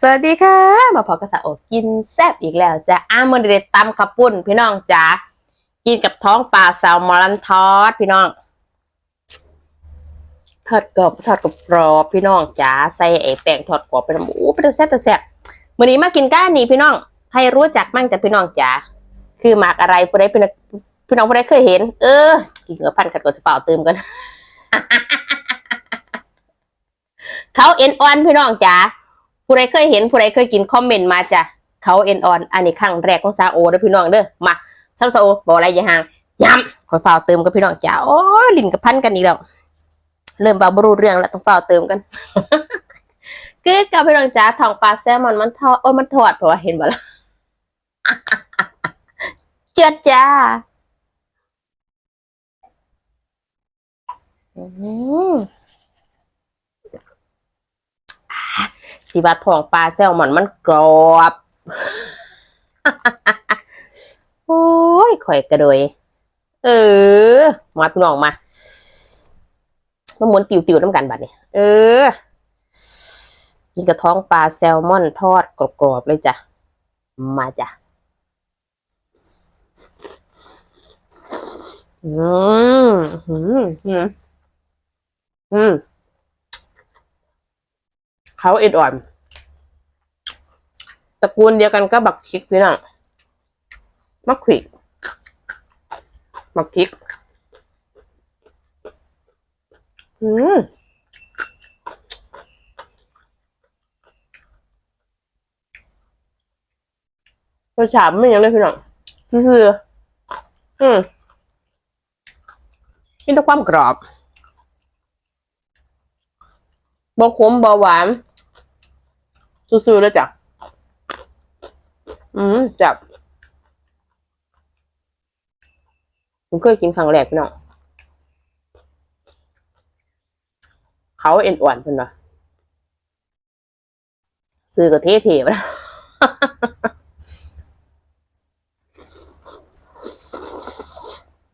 สวัสดีค่ะ มาพอกระสะโอกินแซ่บอีกแล้วจ้ะอ้ามันเด็ดตำขับปุ่นพี่น้องจ๋ากินกับท้องปลาแซลมอนทอดพี่น้องทอดกรอบทอดกรอบพี่น้องจ๋าใส่ไอ้แป้งทอดกรอบไปน้ำหมูเป็นตาแซ่บแต่แซ่บมื้อนี้มากินก้านนี่พี่น้องใครรู้จักมั่งจ้ะพี่น้องจ๋าคือหมากอะไรผู้ใดเป็นพี่น้องผู้ใดเคยเห็น เออกินกับพันกัดกดเปล่าเติมกันเขาเอ็นออนพี่น้องจ๋า ผู้ใดเคยเห็นผู้ใดเคยกินคอมเมนต์มาจ้ะเขาเอ็นออนอันนี้ครั้งแรกของซาโอเด้อพี่น้องเด้อมาซาโอบอกอะไรอย่าห่างย้ำขอฝ่าเติมกับพี่น้องจ้าโอ้ลิ้นกับพันกันอีกแล้วเริ่มเบาบรูเรื่องแล้วต้องฝ่าเติมกันคือกับพี่น้องจ้าทองปลาแซลมอนมันทอดโอ้มันทอดเพราะว่าเห็นบ่ละเจ็ดจ้าอืม สีบาทองปลาแซลมอนมันกรอบโอ้ยข่อยกระโดย เออมาพี่น้องมามาหมุนติวๆน้ำกันบัดนี้เออกินกระท้องปลาแซลมอนทอดกรอบๆเลยจ้ะ มาจ้ะ อืม อืม อืมอืม เขาเอ็ดอ่อน ตระกูลเดียวกันก็บักพริกพี่น้องมักขิกบักพริก อืมรสชาติไม่ยังเลยพี่น้องซื่ออืมมีแต่ความกรอบบขมบหวาน ซื่อๆเลยจ้ะ อืมจับผมเคยกินครั้งแรกพี่น้องเขาเอ็นอ่อนเพิ่นวะซื้อก็เท่ๆไปแล้ว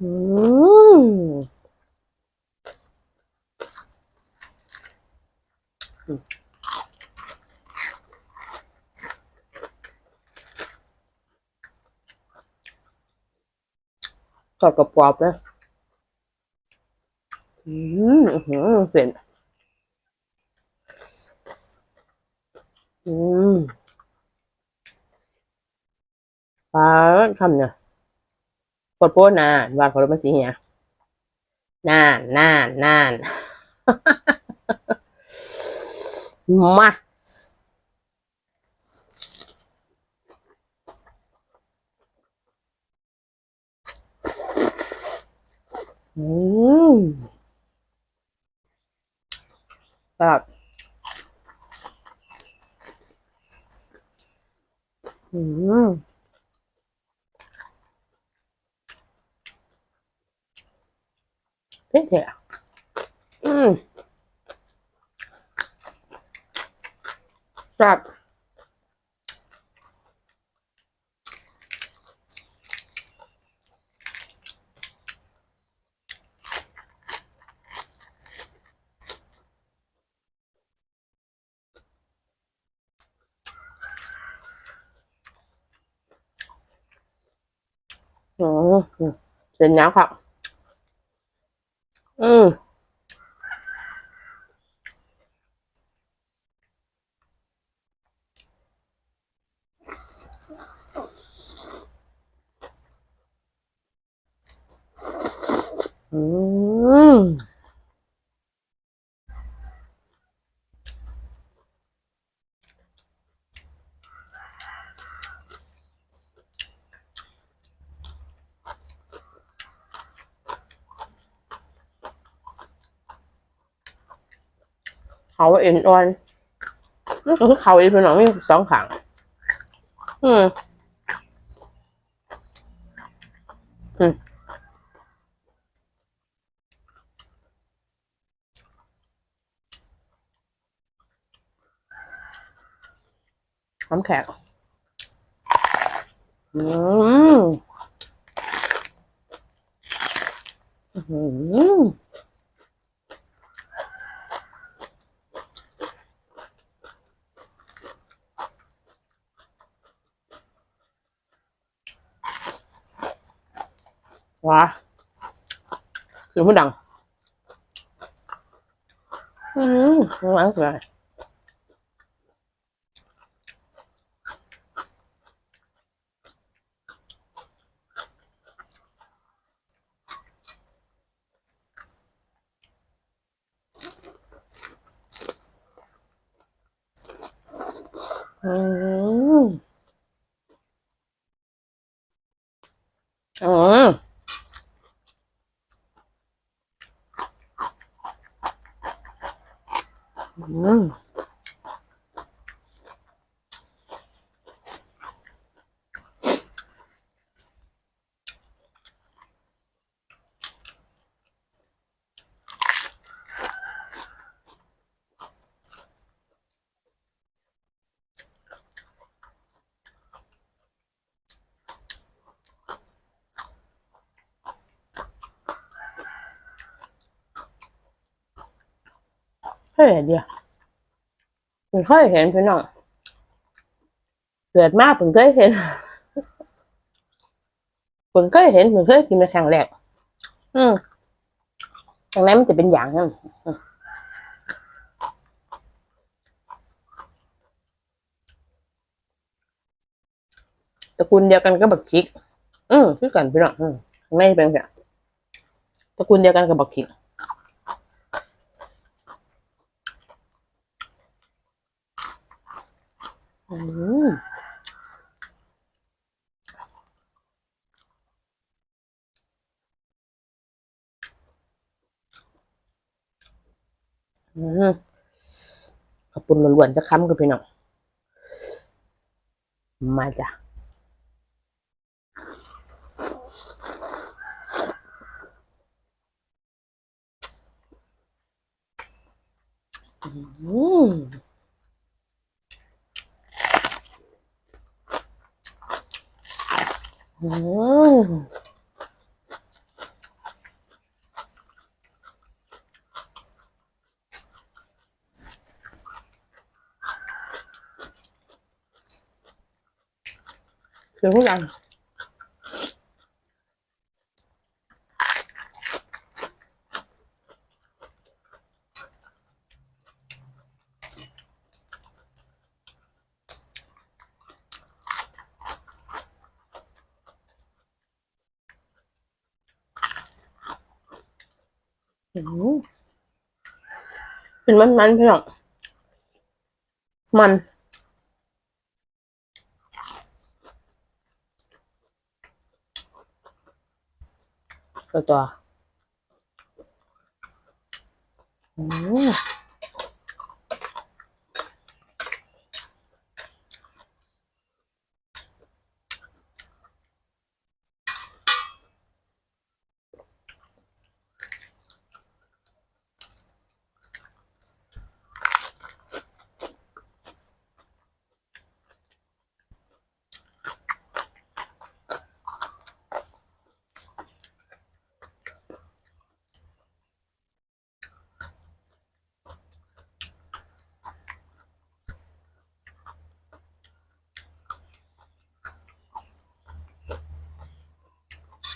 อืม กรอบกรอบๆนะอืมเส้นอืมปลาคำเนี่ยปวดโป้นานวาดของรามันสีเหียนานนานนาน มา อืมแบบอืมเผ็ดอะอืมแบบ อืมเส้นยาวครับ อืม อืม เขาเอ็นอ่อนนี่ก็คือเขาอีกพี่น้องมีสองขางอืมอืมน้ำแข็งอืมอื้ ว้าเสียมันดัง อืมมันอร่อยอืมอืมอืม เฮ้ยเดียวเพิ่งเคยเห็นพี่น้องเกิดมาเพิ่งเคยเห็นเพิ่งเคยเห็นเพิ่งเคยกินในครั้งแรกอืมครั้งนั้นมันจะเป็นอย่างนั้นอืมตระกูลเดียวกันก็บักคิก อืมคือกันพี่น้องอืมข้างในเป็นแบบตระกูลเดียวกันกับบักคิก อืมอืมขอบคุณล้วนๆจะค้ำกับพี่น้อง มาจ้ะอืม อืมคื เป็นมันมันๆพี่น้องมันตัวตัวอื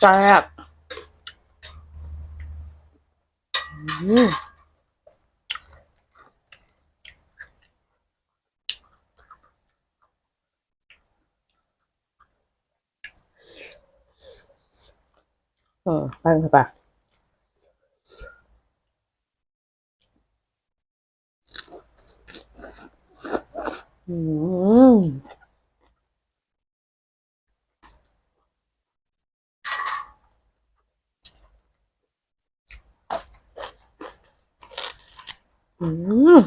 แซ่บอืมเออไปไปอืม อืม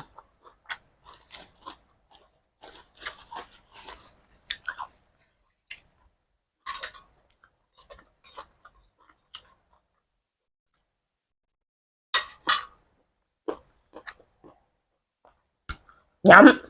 ย้ำ